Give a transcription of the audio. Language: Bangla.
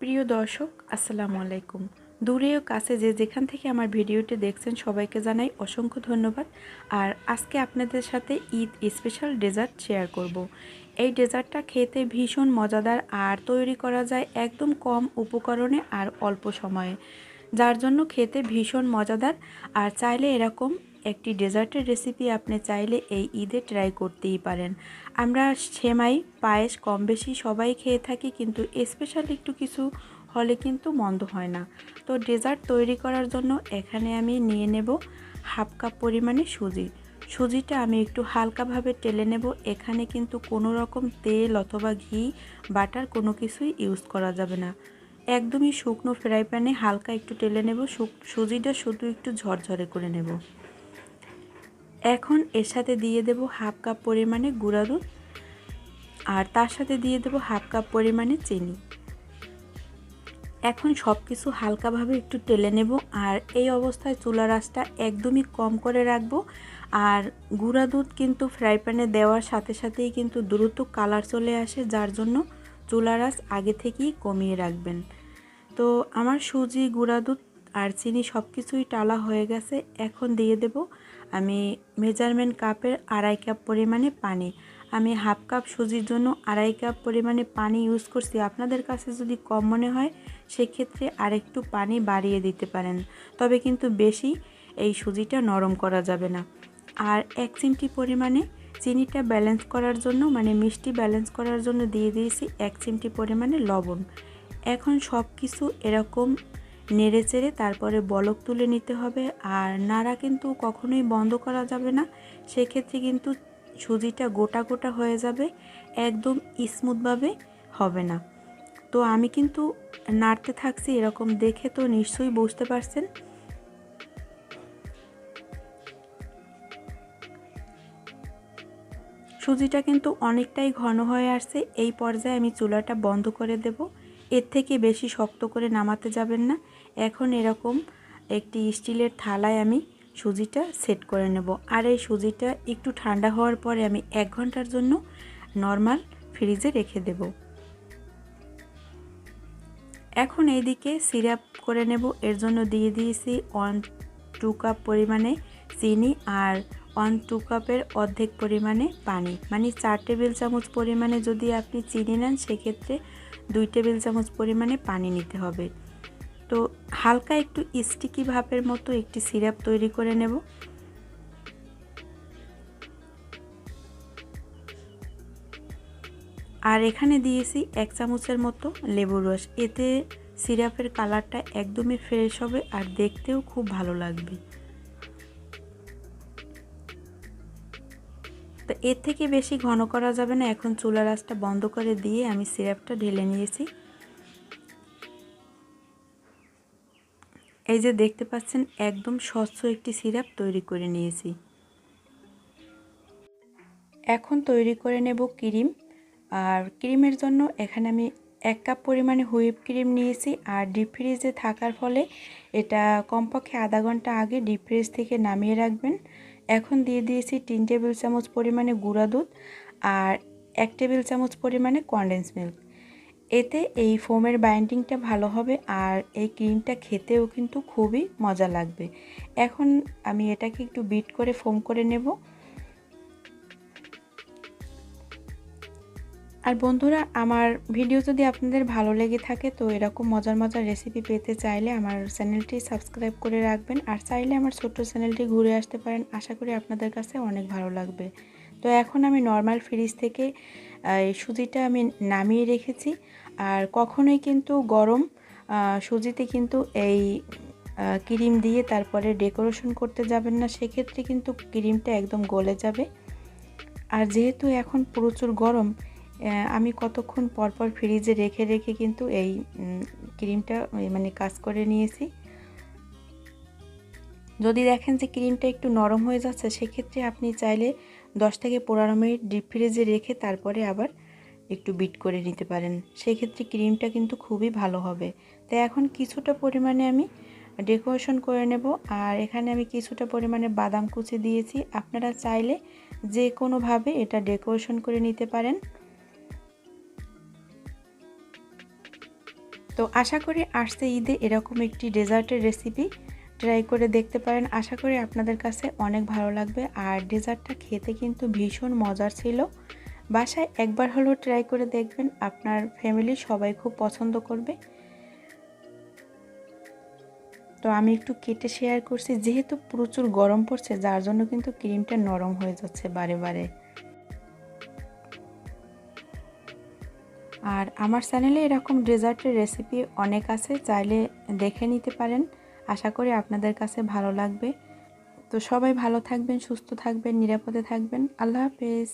প্রিয় দর্শক, আসসালামু আলাইকুম। দূরে ও কাছে যে যেখান থেকে আমার ভিডিওটি দেখছেন, সবাইকে জানাই অসংখ্য ধন্যবাদ। আর আজকে আপনাদের সাথে ঈদ স্পেশাল ডেজার্ট শেয়ার করব। এই ডেজার্টটা খেতে ভীষণ মজাদার আর তৈরি করা যায় একদম কম উপকরণে আর অল্প সময়ে, যার জন্য খেতে ভীষণ মজাদার। আর চাইলে এরকম একটি ডেজার্টের রেসিপি আপনি চাইলে এই ঈদে ট্রাই করতেই পারেন। আমরা সেমাই, পায়েস কম বেশি সবাই খেয়ে থাকি কিন্তু স্পেশাল একটু কিছু হলে কিন্তু মন্দ হয় না। তো ডেজার্ট তৈরি করার জন্য এখানে আমি নিয়ে নেব হাফ কাপ পরিমাণে সুজি। সুজিটা আমি একটু হালকাভাবে টেলে নেব। এখানে কিন্তু কোনো রকম তেল অথবা ঘি, বাটার কোনো কিছুই ইউজ করা যাবে না। একদমই শুকনো ফ্রাই প্যানে হালকা একটু টেলে নেব। সুজিটা শুধু একটু ঝরঝরে করে নেব। এখন এর সাথে দিয়ে দেব হাফ কাপ পরিমাণে গুঁড়া দুধ আর তার সাথে দিয়ে দেব হাফ কাপ পরিমাণে চিনি। এখন সব কিছু হালকাভাবে একটু টেলে নেব আর এই অবস্থায় চুলা রাসটা একদমই কম করে রাখব আর গুঁড়া দুধ কিন্তু ফ্রাই প্যানে দেওয়ার সাথে সাথেই কিন্তু দ্রুত কালার চলে আসে যার জন্য চুলা রাস আগে থেকেই কমিয়ে রাখবেন। তো আমার সুজি, গুঁড়া দুধ আর চিনি সব কিছুই টালা হয়ে গেছে। এখন দিয়ে দেব আমি মেজারমেন্ট কাপের আড়াই কাপ পরিমাণে পানি। আমি হাফ কাপ সুজির জন্য আড়াই কাপ পরিমাণে পানি ইউজ করছি। আপনাদের কাছে যদি কম মনে হয়, সেক্ষেত্রে আরেকটু পানি বাড়িয়ে দিতে পারেন। তবে কিন্তু বেশি এই সুজিটা নরম করা যাবে না। আর এক চিমটি পরিমাণে চিনিটা ব্যালেন্স করার জন্য মানে মিষ্টি ব্যালেন্স করার জন্য দিয়ে দিয়েছি এক চিমটি পরিমাণে লবণ। এখন সব কিছু এরকম নেড়ে চেড়ে তারপরে বলক তুলে নিতে হবে। আর নাড়া কিন্তু কখনোই বন্ধ করা যাবে না। সেক্ষেত্রে কিন্তু সুজিটা গোটা গোটা হয়ে যাবে, একদম স্মুথভাবে হবে না। তো আমি কিন্তু নাড়তে থাকছি এরকম দেখে তো নিশ্চয়ই বুঝতে পারছেন। সুজিটা কিন্তু অনেকটাই ঘন হয়ে আসছে। এই পর্যায়ে আমি চুলাটা বন্ধ করে দেব। এর থেকে বেশি শক্ত করে নামাতে যাবেন না। এখন এরকম একটি স্টিলের থালায় আমি সুজিটা সেট করে নেব। আর এই সুজিটা একটু ঠান্ডা হওয়ার পরে আমি এক ঘণ্টার জন্য নর্মাল ফ্রিজে রেখে দেব। এখন এইদিকে সিরাপ করে নেব। এর জন্য দিয়ে দিয়েছি ওয়ান টু কাপ পরিমাণে চিনি আর ওয়ান টু কাপের অর্ধেক পরিমাণে পানি। মানে চার টেবিল চামচ পরিমাণে যদি আপনি চিনি নেন, সেক্ষেত্রে দুই টেবিল চামচ পরিমাণে পানি নিতে হবে। তো হালকা একটু স্টিকি ভাপের মতো একটি সিরাপ তৈরি করে নেব। আর এখানে দিয়েছি এক চামচের মতো লেবুর রস। এতে সিরাপের কালারটা একদমই ফ্রেশ হবে আর দেখতেও খুব ভালো লাগবে। তো এর থেকে বেশি ঘন করা যাবে না। এখন চুলা রাসটা বন্ধ করে দিয়ে আমি সিরাপটা ঢেলে নিয়েছি। এই যে দেখতে পাচ্ছেন, একদম স্বচ্ছ একটি সিরাপ তৈরি করে নিয়েছি। এখন তৈরি করে নেব ক্রিম। আর ক্রিমের জন্য এখানে আমি এক কাপ পরিমাণে হুইপ ক্রিম নিয়েছি। আর ডিপ ফ্রিজে থাকার ফলে এটা কমপক্ষে আধা ঘণ্টা আগে ডিপ ফ্রিজ থেকে নামিয়ে রাখবেন। এখন দিয়ে দিয়েছি তিন টেবিল চামচ পরিমাণে গুঁড়া দুধ আর এক টেবিল চামচ পরিমাণে কনডেন্স মিল্ক এতে এই ফোমের বাইন্ডিংটা ভালো হবে আর এই ক্রিমটা খেতেও কিন্তু খুবই মজা লাগবে। এখন আমি এটাকে একটু বিট করে ফোম করে নেব। আর বন্ধুরা, আমার ভিডিও যদি আপনাদের ভালো লেগে থাকে, তো এরকম মজার মজার রেসিপি পেতে চাইলে আমার চ্যানেলটি সাবস্ক্রাইব করে রাখবেন। আর চাইলে আমার ছোট্ট চ্যানেলটি ঘুরে আসতে পারেন। আশা করি আপনাদের কাছে অনেক ভালো লাগবে। তো এখন আমি নর্মাল ফ্রিজ থেকে সুজিটা আমি নামিয়ে রেখেছি। আর কখনোই কিন্তু গরম সুজিতে কিন্তু এই ক্রিম দিয়ে তারপরে ডেকোরেশন করতে যাবেন না। সেক্ষেত্রে কিন্তু ক্রিমটা একদম গলে যাবে। আর যেহেতু এখন প্রচুর গরম আমি কতক্ষণ পরপর ফ্রিজে রেখে রেখে কিন্তু এই ক্রিমটা মানে কাজ করে নিয়েছি। যদি দেখেন যে ক্রিমটা একটু নরম হয়ে যাচ্ছে, সেক্ষেত্রে আপনি চাইলে দশ থেকে পনেরো মিনিট ডিপ ফ্রিজে রেখে তারপরে আবার একটু বিট করে নিতে পারেন। সেক্ষেত্রে ক্রিমটা কিন্তু খুবই ভালো হবে। তাই এখন কিছুটা পরিমাণে আমি ডেকোরেশন করে নেব। আর এখানে আমি কিছুটা পরিমাণে বাদাম কুচি দিয়েছি। আপনারা চাইলে যে কোনোভাবে এটা ডেকোরেশন করে নিতে পারেন। তো আশা করি আসছে ঈদে এরকম একটি ডেজার্টের রেসিপি ট্রাই করে দেখতে পারেন। আশা করি আপনাদের কাছে অনেক ভালো লাগবে। আর ডেজার্টটা খেতে কিন্তু ভীষণ মজার ছিল। বাসায় একবার হলেও ট্রাই করে দেখবেন। আপনার ফ্যামিলি সবাই খুব পছন্দ করবে। তো আমি একটু কেটে শেয়ার করছি। যেহেতু প্রচুর গরম পড়ছে, যার জন্য কিন্তু ক্রিমটা নরম হয়ে যাচ্ছে বারে বারে। আর আমার চ্যানেলে এরকম ডেজার্টের রেসিপি অনেক আছে, চাইলে দেখে নিতে পারেন। আশা করি আপনাদের কাছে ভালো লাগবে। তো সবাই ভালো থাকবেন, সুস্থ থাকবেন, নিরাপদে থাকবেন। আল্লাহ হাফেজ।